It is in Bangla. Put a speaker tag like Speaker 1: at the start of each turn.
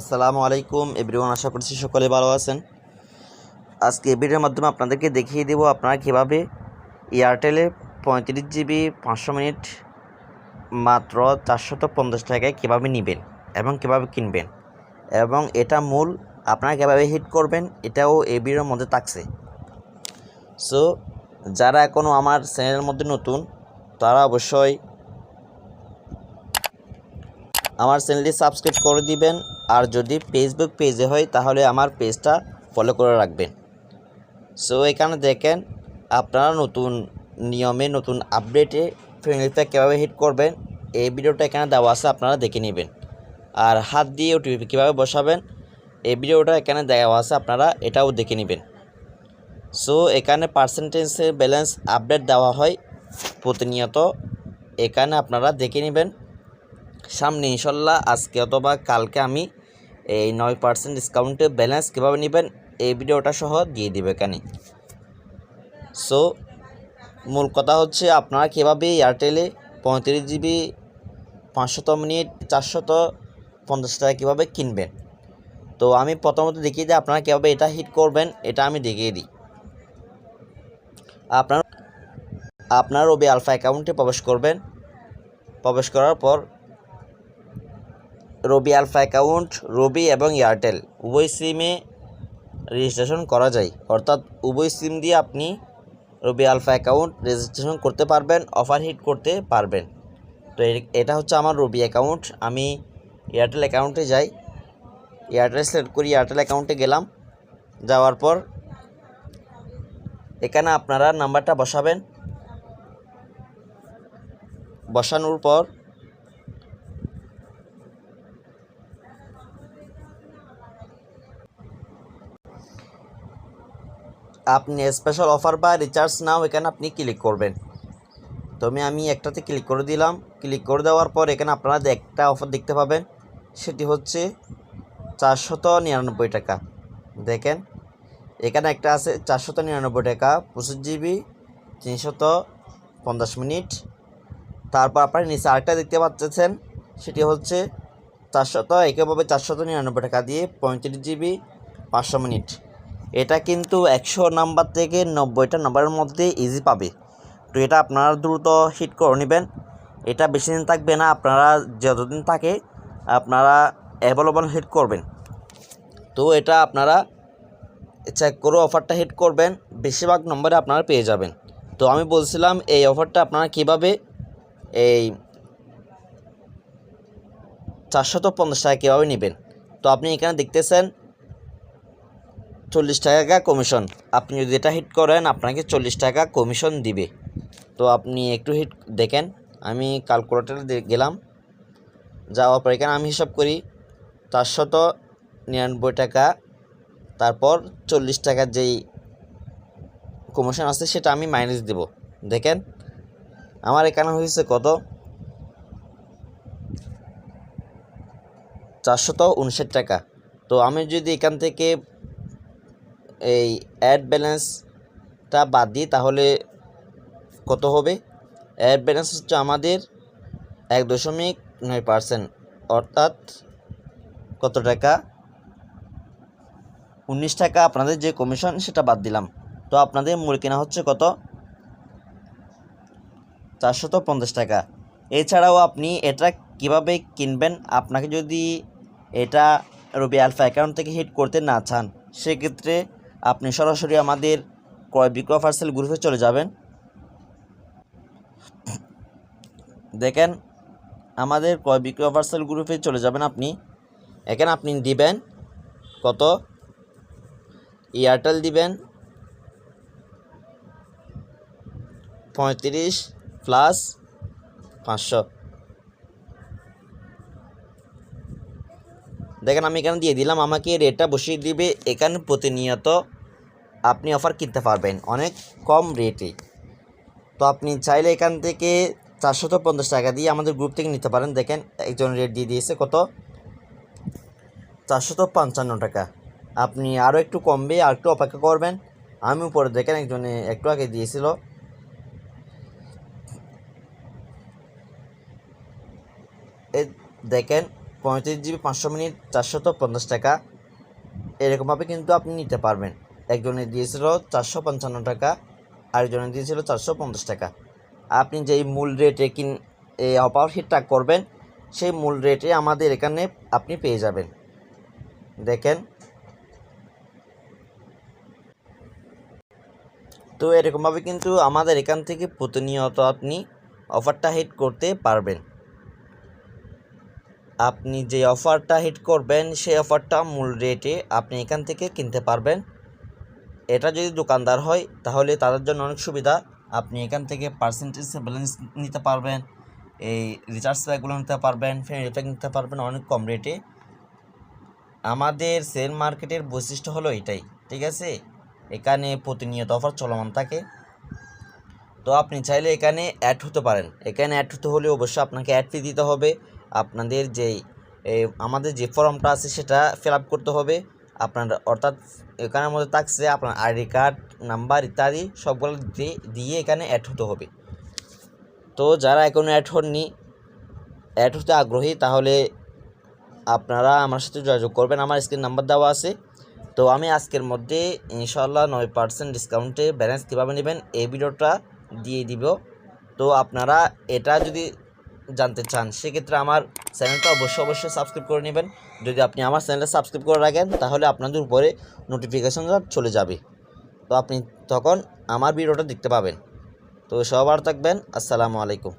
Speaker 1: আসসালামু আলাইকুম এভরিওয়ান আশা করছি সকলে ভালো আছেন। আজকে ভিডিওর মাধ্যমে আপনাদেরকে দেখিয়ে দেবো আপনারা কীভাবে এয়ারটেলে পঁয়ত্রিশ জিবি পাঁচশো মিনিট মাত্র চারশত পঞ্চাশ টাকায় কীভাবে নেবেন এবং কীভাবে কিনবেন এবং এটা মূল আপনারা কীভাবে হিট করবেন, এটাও এই ভিডিওর মধ্যে থাকছে। সো যারা এখনও আমার চ্যানেলের মধ্যে নতুন, তারা অবশ্যই আমার চ্যানেলটি সাবস্ক্রাইব করে দিবেন আর যদি ফেসবুক পেজে হয়, তাহলে আমার পেজটা ফলো করে রাখবেন। সো এখানে দেখেন, আপনারা নতুন নিয়মে, নতুন আপডেটে ফ্রেন্ড প্যাক কীভাবে হিট করবেন, এই ভিডিওটা এখানে দেওয়া আছে, আপনারা দেখে নেবেন। আর হাত দিয়ে ওটিপি কীভাবে বসাবেন, এই ভিডিওটা এখানে দেওয়া আছে, আপনারা এটাও দেখে নেবেন। সো এখানে পার্সেন্টেজের ব্যালেন্স আপডেট দেওয়া হয় প্রতিনিয়ত। এখানে আপনারা দেখে নেবেন, সামনে ইনশাল্লাহ আজকে অথবা কালকে আমি এই নয় পার্সেন্ট ডিসকাউন্টে ব্যালেন্স কীভাবে নেবেন, এই ভিডিওটা সহ দিয়ে দেবে এখানে সো মূল কথা হচ্ছে আপনারা কীভাবে এয়ারটেলে পঁয়ত্রিশ জিবি পাঁচশত মিনিট, চারশত, পঞ্চাশ টাকা কীভাবে কিনবেন। তো আমি প্রথমত দেখিয়ে দিই আপনারা কীভাবে এটা হিট করবেন, এটা আমি দেখিয়ে দিই। আপনার আপনার রবি আলফা অ্যাকাউন্টে প্রবেশ করবেন। প্রবেশ করার পর রবি আলফা অ্যাকাউন্ট, রবি এবং এয়ারটেল। উভয় সিমে রেজিস্ট্রেশন করা যায়। অর্থাৎ উভয় সিম দিয়ে আপনি রবি আলফা অ্যাকাউন্ট রেজিস্ট্রেশন করতে পারবেন অফার হিট করতে পারবেন। তো এটা হচ্ছে আমার রবি অ্যাকাউন্ট। আমি এয়ারটেল অ্যাকাউন্টে যাই। এয়ারটেল সিলেক্ট করি, এয়ারটেল অ্যাকাউন্টে গেলাম। যাওয়ার পর এখানে আপনারা নাম্বারটা বসাবেন। বসানোর পর আপনি স্পেশাল অফার বা রিচার্জ নাও, এখানে আপনি ক্লিক করবেন। তো আমি আমি একটাতে ক্লিক করে দিলাম। ক্লিক করে দেওয়ার পর এখানে আপনারা একটা অফার দেখতে পাবেন, সেটি হচ্ছে চারশত নিরানব্বই টাকা। দেখেন, এখানে একটা আছে চারশত নিরানব্বই টাকা, পঁচিশ জিবি তিনশত পঞ্চাশ মিনিট। তারপর আপনার নিচে আরেকটা দেখতে পাচ্ছেন, সেটি হচ্ছে চারশত একইভাবে চারশত নিরানব্বই টাকা দিয়ে পঁয়ত্রিশ জিবি পাঁচশো মিনিট। এটা কিন্তু একশো নাম্বার থেকে নব্বইটা নাম্বারের মধ্যে ইজি পাবে। তো এটা আপনারা দ্রুত হিট করে নেবেন। এটা বেশি দিন থাকবে না, আপনারা যতদিন থাকে আপনারা অ্যাভেলেবল হিট করবেন। তো এটা আপনারা চেক করে অফারটা হিট করবেন, বেশিরভাগ নম্বরে আপনারা পেয়ে যাবেন। তো আমি বলছিলাম, এই অফারটা আপনারা কীভাবে এই চারশত পঞ্চাশ টাকা কীভাবে নেবেন? তো আপনি এখানে দেখতেছেন চল্লিশ টাকা কমিশন আপনি যদি এটা হিট করেন, আপনাকে চল্লিশ টাকা কমিশন দিবে। তো আপনি একটু হিট দেখেন, আমি ক্যালকুলেটারে গেলাম। যাওয়ার পর এখানে আমি হিসাব করি, চারশত নিরানব্বই টাকা। তারপর চল্লিশ টাকার যেই কমিশন আছে, সেটা আমি মাইনাস দেব। দেখেন, আমার এখানে হয়েছে কত? চারশত উনষাট টাকা। তো আমি যদি এখান থেকে এই অ্যাড ব্যালেন্সটা বাদ দিই তাহলে কত হবে? অ্যাড ব্যালেন্স হচ্ছে আমাদের এক দশমিক নয় পার্সেন্ট অর্থাৎ কত টাকা? উনিশ টাকা। আপনাদের যে কমিশন সেটা বাদ দিলাম। তো আপনাদের মূল কেনা হচ্ছে কত? চারশত পঞ্চাশ টাকা। এছাড়াও আপনি এটা কীভাবে কিনবেন? আপনাকে যদি এটা রবি আলফা অ্যাকাউন্ট থেকে হিট করতে না চান, সেক্ষেত্রে আপনি সরাসরি আমাদের ক্রয় বিক্রয় পার্সেল গ্রুপে চলে যাবেন। দেখেন, আমাদের ক্রয় বিক্রয় পার্সেল গ্রুপে চলে যাবেন আপনি। এখানে আপনি দিবেন কত? এয়ারটেল দিবেন পঁয়ত্রিশ প্লাস পাঁচশো। দেখেন আমি এখানে দিয়ে দিলাম, আমাকে রেটটা বসিয়ে দিবে এখানে প্রতিনিয়ত আপনি অফার কিনতে পারবেন, অনেক কম রেটে তো আপনি চাইলে এখান থেকে চারশত পঞ্চাশ টাকা দিয়ে আমাদের গ্রুপ থেকে নিতে পারেন। দেখেন একজন রেট দিয়ে দিয়েছে কত? চারশত পঞ্চান্ন টাকা। আপনি আরও একটু কমবে, আর একটু অপেক্ষা করবেন। আমি উপরে দেখেন একজনে একটু আগে দিয়েছিল। দেখেন পঁয়ত্রিশ জিবি পাঁচশো মিনিট, চারশত পঞ্চাশ টাকা। এরকমভাবে কিন্তু আপনি নিতে পারবেন। একজনে দিয়েছিল চারশো পঞ্চান্ন টাকা আরেকজনে দিয়েছিল চারশো পঞ্চাশ টাকা। আপনি যেই মূল রেটে কিন, এই অপার হিটটা করবেন, সেই মূল রেটে আমাদের এখানে আপনি পেয়ে যাবেন। দেখেন। তো এরকমভাবে কিন্তু আমাদের এখান থেকে প্রতিনিয়ত আপনি অফারটা হিট করতে পারবেন। আপনি যে অফারটা হিট করবেন, সেই অফারটা মূল রেটে আপনি এখান থেকে কিনতে পারবেন। এটা যদি দোকানদার হয়, তাহলে তাদের জন্য অনেক সুবিধা। আপনি এখান থেকে পার্সেন্টেজ ব্যালেন্স নিতে পারবেন, এই রিচার্জ প্যাকগুলো নিতে পারবেন ফ্রেন্ড নিতে পারবেন অনেক কম রেটে আমাদের সেল মার্কেটের বৈশিষ্ট্য হলো এটাই, ঠিক আছে? এখানে প্রতিনিয়ত অফার চলমান থাকে। তো আপনি চাইলে এখানে অ্যাড হতে পারেন। এখানে অ্যাড হতে হলে অবশ্যই আপনাকে অ্যাড ফি দিতে হবে। আপনাদের যেই আমাদের যে ফর্মটা আছে সেটা ফিল আপ করতে হবে। আপনার অর্থাৎ এখানের মধ্যে থাকছে আপনার আইডি কার্ড, নাম্বার ইত্যাদি সবগুলো দিয়ে এখানে অ্যাড হতে হবে। তো যারা এখনও অ্যাড হননি অ্যাড হতে আগ্রহী, তাহলে আপনারা আমার সাথে যোগাযোগ করবেন। আমার স্ক্রিন নাম্বার দেওয়া আছে। তো আমি আজকের মধ্যে ইনশাল্লাহ নয় পার্সেন্ট ডিসকাউন্টে ব্যালেন্স কীভাবে নেবেন, এই ভিডিওটা দিয়ে দিব। তো আপনারা এটা যদি জানতে চান, সেক্ষেত্রে আমার চ্যানেলটা অবশ্যই অবশ্যই সাবস্ক্রাইব করে নেবেন। যদি আপনি আমার চ্যানেলটা সাবস্ক্রাইব করে রাখেন, তাহলে আপনাদের উপরে নোটিফিকেশনটা চলে যাবে। তো আপনি তখন আমার ভিডিওটা দেখতে পাবেন। তো সবার থাকবেন। আসসালামু আলাইকুম।